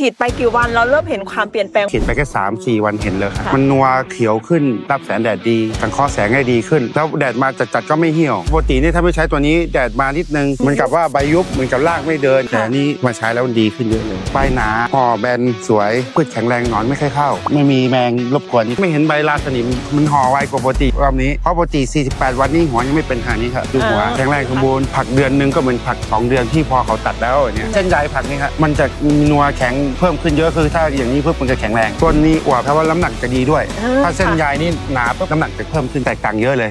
ฉีดไปกี่วันเราเริ่มเห็นความเปลี่ยนแปลง ฉีดไปแค่3าสี่วันเห็นเลยครับค่ะ มันนัวเขียวขึ้นรับแสงแดดดีสังเคราะห์แสงได้ดีขึ้น แล้วแดดมาจัดๆก็ไม่เหี่ยวปกตินี่ถ้าไม่ใช้ตัวนี้แดดมานิดนึงเหมือนกับว่าใบยุบเหมือนกับรากไม่เดิน แต่อันนี้มาใช้แล้วมันดีขึ้นเยอะเลยใบหนาห่อแบนสวยพืชแข็งแรงหนอนไม่ค่อยเข้า ไม่มีแมงรบกวนไม่เห็นใบลาสนิมมันห่อไวกว่าปกติรอบนี้เพราะปกติ 48 วันนี้หัวยังไม่เป็นขนาดนี้ครับดูหัวอ่าแข็งแรงสมบูรณ์ผักเดือนหนึงก็เหมือนผักสองเดือนที่พอเขาตัดแล้วอย่างเนี่ยเส้นใยผักนี่ครับมันจะมีนัวแข็งเพิ่มขึ้นเยอะคือถ้าอย่างนี้เพิ่มมันจะแข็งแรงต้นนี้อวบเพราะว่าน้ำหนักจะดีด้วยอ่าถ้าเส้นใยนี่หนาปุ๊บน้ำหนักจะเพิ่มขึ้นแตกต่างเยอะเลย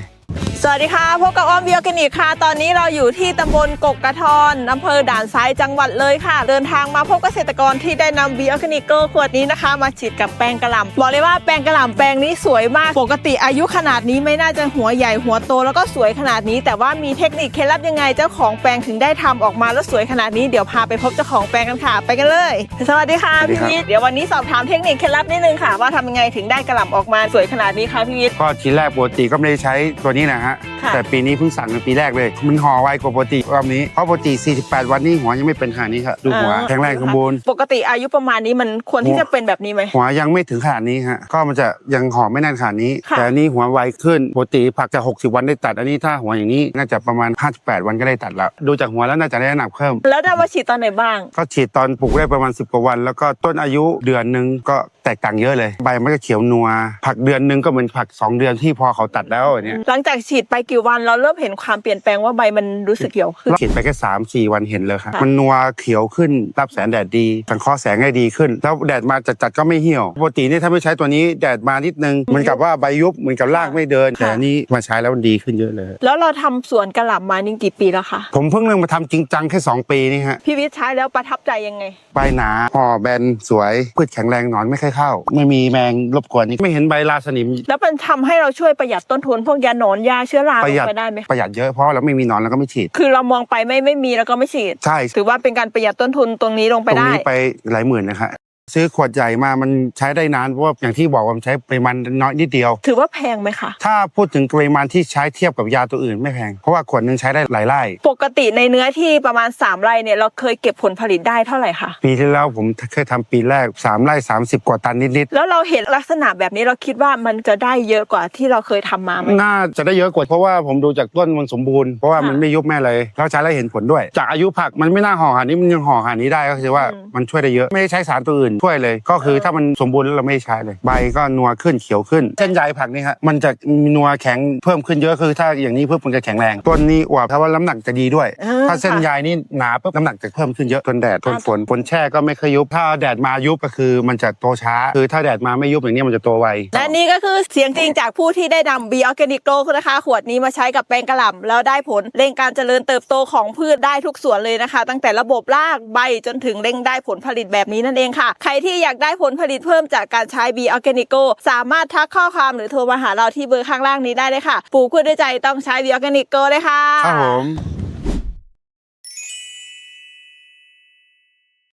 สวัสดีค่ะพบกับอ้อมเบียร์แกนิกค่ะ ตอนนี้เราอยู่ที่ตำบลกกกระทอนอำเภอด่านซ้ายจังหวัดเลยค่ะ เดินทางมาพบเกษตรกรที่ได้นำเบียร์แกนิกเกอร์ขวดนี้นะคะ มาฉีดกับแปลงกระหล่ำบอกเลยว่าแปลงกระหล่ำแปลงนี้สวยมาก ปกติอายุขนาดนี้ไม่น่าจะหัวใหญ่หัวโตแล้วก็สวยขนาดนี้ แต่ว่ามีเทคนิคเคล็ดลับยังไงเจ้าของแปลงถึงได้ทำออกมาแล้วสวยขนาดนี้เดี๋ยวพาไปพบเจ้าของแปลงกันค่ะ ไปกันเลย สวัสดีค่ะสวัสดีพี่ครับ วิทย์เดี๋ยววันนี้สอบถามเทคนิคเคล็ดลับนิดนึงค่ะ ว่าทำยังไงถึงได้กระหล่ำออกมาสวยขนาดนี้คะพี่วิทย์ ก็ทีแรกปกติก็ไม่ได้ใช้ตัวนี้นะฮะ ค่ะ แต่ปีนี้เพิ่งสั่งในปีแรกเลย มันห่อไวกว่าปกติรอบนี้ เพราะปกติ 48 วันนี้หัวยังไม่เป็นขนาดนี้ครับดูหัวแข็งแรงสมบูรณ์ ปกติอายุประมาณนี้มันควรที่จะเป็นแบบนี้ไหม หัวยังไม่ถึงขนาดนี้ฮะ ก็มันจะยังห่อไม่แน่นขนาดนี้ ค่ะ แต่อันนี้หัวไวขึ้น ปกติผักจะ 60 วันได้ตัด อันนี้ถ้าหัวอย่างนี้น่าจะประมาณ 58 วันก็ได้ตัดแล้ว ดูจากหัวแล้วน่าจะได้น้ำหนักเพิ่ม แล้วได้มาฉีดตอนไหนบ้าง ก็ฉีดตอนปลูกได้ประมาณ 10 กว่าวัน แล้วก็ต้นอายุเดือนหนึ่งก็ แตกต่างเยอะเลย ใบมันก็เขียวนัว ผักเดือนหนึ่งก็เหมือนผัก 2 เดือนที่พอเขาตัดแล้วอย่างเนี้ยหลังจากฉีดไปกี่วันเราเริ่มเห็นความเปลี่ยนแปลงว่าใบมันรู้สึกเขียวขึ้นฉีดไปแค่3าสี่วันเห็นเลยครับค่ะ มันนัวเขียวขึ้นรับแสงแดดดี สังเคราะห์แสงได้ดีขึ้น แล้วแดดมาจัดๆก็ไม่เหี่ยวปกตินี่ถ้าไม่ใช้ตัวนี้แดดมานิดนึงเหมือนกับว่าใบยุบเหมือนกับรากไม่เดิน แต่อันนี้มาใช้แล้วมันดีขึ้นเยอะเลย แล้วเราทำสวนกระหล่ำมานี่กี่ปีแล้วคะผมเพิ่งเริ่มมาทำจริงจังแค่2ปีนี่ฮะ พี่วิทย์ใช้แล้วประทับใจยังไง ใบหนาห่อแบนสวยพืชแข็งแรงหนอนไม่ค่อยเข้าไม่มีแมงรบกวนไม่เห็นใบลาสนิม แล้วมันทำให้เราช่วยประหยัดต้นทุนพวกยาหนอนยาเชื้อราประหยัดลงไปได้ไหมประหยัดเยอะเพราะเราไม่มีหนอนเราก็ไม่ฉีด คือเรามองไปไม่ไม่มีแล้วก็ไม่ฉีด ใช่ถือว่าเป็นการประหยัดต้นทุนตรงนี้ลงตไปรงได้ นี้ไปหลายหมื่นนะครับ ซื้อขวดใหญ่มามันใช้ได้นานเพราะว่าอย่างที่บอกว่ามันใช้ปริมาณน้อยนิดเดียว ถือว่าแพงไหมคะ ถ้าพูดถึงปริมาณที่ใช้เทียบกับยาตัวอื่นไม่แพง เพราะว่าขวดหนึงใช้ได้หลายไร่ ปกติในเนื้อที่ประมาณ 3 ไร่เนี่ยเราเคยเก็บผลผลิตได้เท่าไหร่คะปีที่แล้วผมเคยทำปีแรก 3 ไร่ 30 กว่าตันนิดแล้วเราเห็นลักษณะแบบนี้เราคิดว่ามันจะได้เยอะกว่าที่เราเคยทำมาไหม ๆน่าจะได้เยอะกว่าเพราะว่าผมดูจากต้นมันสมบูรณ์เพราะว่ามันค่ะไม่ยุบแม่เลยแล้วใช้แล้วเห็นผลด้วย จากอายุผักมันไม่น่าห่อหานี้มันยังห่อหานี้ได้ก็คือว่าอืม มันช่วยได้เยอะไม่ได้ใช้สารตัวอื่นช่วยเลย ก็คือเออถ้ามันสมบูรณ์แล้วเราไม่ได้ใช้เลย ใบก็นัวขึ้นเขียวขึ้น เส้นใยผักนี่ฮะมันจะมีนัวแข็งเพิ่มขึ้นเยอะคือ ถ้าอย่างนี้เพิ่มมันจะแข็งแรงต้นนี้อวบเพราะว่าน้ำหนักจะดีด้วยออถ้าเส้นค่ะใยนี่หนาปุ๊บน้ำหนักจะเพิ่มขึ้นเยอะทนแดดทนฝนฝนแช่ก็ไม่เคยยุบถ้าแดดมายุบก็คือมันจะโตช้า คือถ้าแดดมาไม่ยุบอย่างนี้ยมันจะโตไว และนี่ก็คือเสียงจริงจากผู้ที่ได้นำบีออร์แกนิกโกนะคะ ขวดนี้มาใช้กับแปลงกระหล่ำแล้วได้ผลเร่งการเจริญเติบโตของพืชได้ทุกส่วนเลยนะคะ ตั้งแต่ระบบรากใบจนถึงเร่งได้ผลผลิตแบบนี้นั่นเองค่ะใครที่อยากได้ผลผลิตเพิ่มจากการใช้บีออร์แกนิโกสามารถทักข้อความหรือโทรมาหาเราที่เบอร์ข้างล่างนี้ได้เลยค่ะ ปลูกพืชด้วยใจต้องใช้บีออร์แกนิโกเลยค่ะครับผม